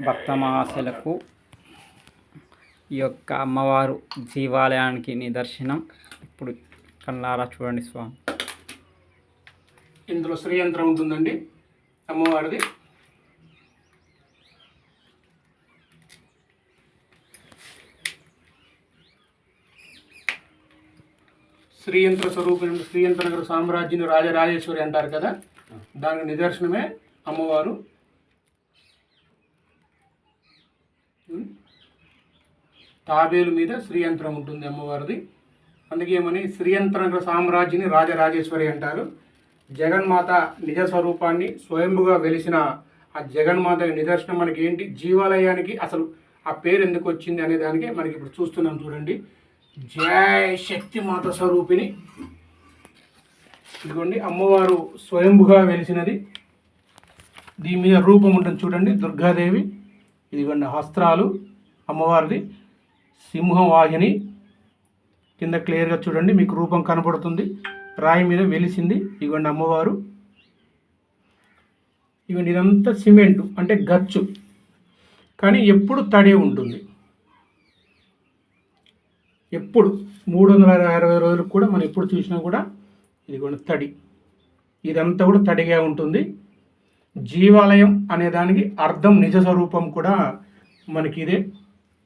భక్తమాసలకు ఈ యొక్క అమ్మవారు జీవాలయానికి నిదర్శనం. ఇప్పుడు కళ్ళారా చూడండి స్వామి. ఇందులో శ్రీ యంత్రం ఉంటుందండి. అమ్మవారిది. శ్రీయంత్ర స్వరూపం శ్రీయంత్ర నగర సామ్రాజ్యం రాజరాజేశ్వరి అంటారు కదా. దానికి నిదర్శనమే అమ్మవారు. తాబేలు మీద శ్రీయంత్రం ఉంటుంది అమ్మవారిది. అందుకే ఏమని శ్రీయంత్ర సామ్రాజ్యాన్ని రాజరాజేశ్వరి అంటారు. జగన్మాత నిజ స్వరూపాన్ని స్వయంభుగా వెలిసిన ఆ జగన్మాత నిదర్శనం మనకి ఏంటి జీవాలయానికి అసలు ఆ పేరు ఎందుకు వచ్చింది అనే దానికి మనకి ఇప్పుడు చూస్తున్నాం చూడండి. జయ శక్తి మాత స్వరూపిణి. ఇదిగోండి అమ్మవారు స్వయంభుగా వెలిసినది. దీని మీద రూపం ఉంటుంది చూడండి దుర్గాదేవి. ఇదిగోండి హస్త్రాలు అమ్మవారిది. సింహం వాహిని కింద క్లియర్గా చూడండి మీకు రూపం కనబడుతుంది రాయి మీద వెలిసింది ఇదిగోండి అమ్మవారు. ఇవన్నీ ఇదంతా సిమెంట్ అంటే గచ్చు. కానీ ఎప్పుడు తడి ఉంటుంది. ఎప్పుడు మూడు వందల అరవై రోజులకు కూడా మనం ఎప్పుడు చూసినా కూడా ఇదిగోండి తడి. ఇదంతా కూడా తడిగా ఉంటుంది. జీవాలయం అనే దానికి అర్థం నిజ స్వరూపం కూడా మనకి ఇదే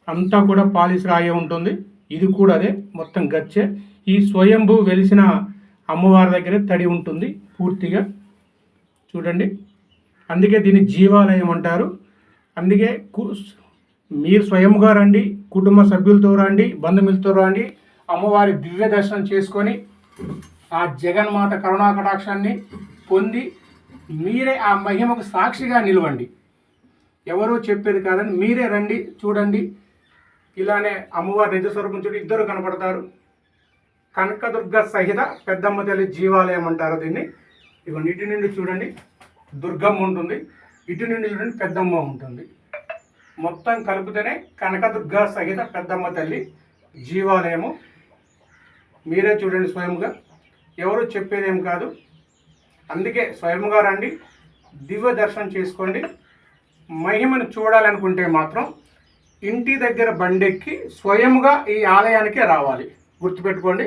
అంతా కూడా పాలిశ్రాయే ఉంటుంది. ఇది కూడా అదే మొత్తం గచ్చే. ఈ స్వయంభూ వెలిసిన అమ్మవారి దగ్గరే తడి ఉంటుంది పూర్తిగా. చూడండి. అందుకే దీన్ని జీవాలయం అంటారు. అందుకే కు- మీరు స్వయంగా రండి కుటుంబ సభ్యులతో రండి బంధుమిలతో రండి అమ్మవారి దివ్య దర్శనం చేసుకొని ఆ జగన్మాత కరుణాకటాక్షాన్ని పొంది మీరే ఆ మహిమకు సాక్షిగా నిలవండి. ఎవరో చెప్పేది కాదని మీరే రండి చూడండి. ఇలానే అమ్మవారి నిజ స్వరూపం ఇద్దరు కనపడతారు. కనకదుర్గ సహిత పెద్దమ్మ తల్లి జీవాలయం అంటారు దీన్ని. ఇవన్నీ ఇటు నుండి చూడండి దుర్గమ్మ ఉంటుంది. ఇటు నుండి చూడండి పెద్దమ్మ ఉంటుంది. మొత్తం కలిపితేనే కనకదుర్గ సహిత పెద్దమ్మ తల్లి జీవాలయము. మీరే చూడండి స్వయంగా. ఎవరు చెప్పేదేం కాదు. అందుకే స్వయంగా రండి దివ్య దర్శనం చేసుకోండి. మహిమను చూడాలనుకుంటే మాత్రం ఇంటి దగ్గర బండెక్కి స్వయముగా ఈ ఆలయానికే రావాలి. గుర్తుపెట్టుకోండి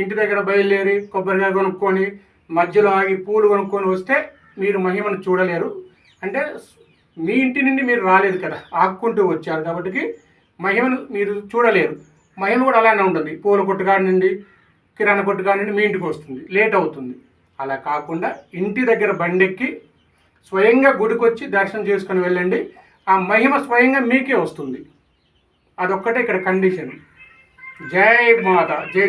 ఇంటి దగ్గర బయలుదేరి కొబ్బరికాయ కొనుక్కొని మధ్యలో ఆగి పూలు కొనుక్కొని వస్తే మీరు మహిమను చూడలేరు. అంటే మీ ఇంటి నుండి మీరు రాలేదు కదా ఆక్కుంటూ వచ్చారు కాబట్టి మహిమను మీరు చూడలేరు. మహిమ కూడా అలానే ఉంటుంది. పూల కొట్టుకాడి నుండి కిరాణా కొట్టుకాడి నుండి మీ ఇంటికి వస్తుంది. లేట్ అవుతుంది. అలా కాకుండా ఇంటి దగ్గర బండెక్కి స్వయంగా గుడికొచ్చి దర్శనం చేసుకొని వెళ్ళండి. ఆ మహిమ స్వయంగా మీకే వస్తుంది. అదొక్కటే ఇక్కడ కండిషన్. జై మాత జై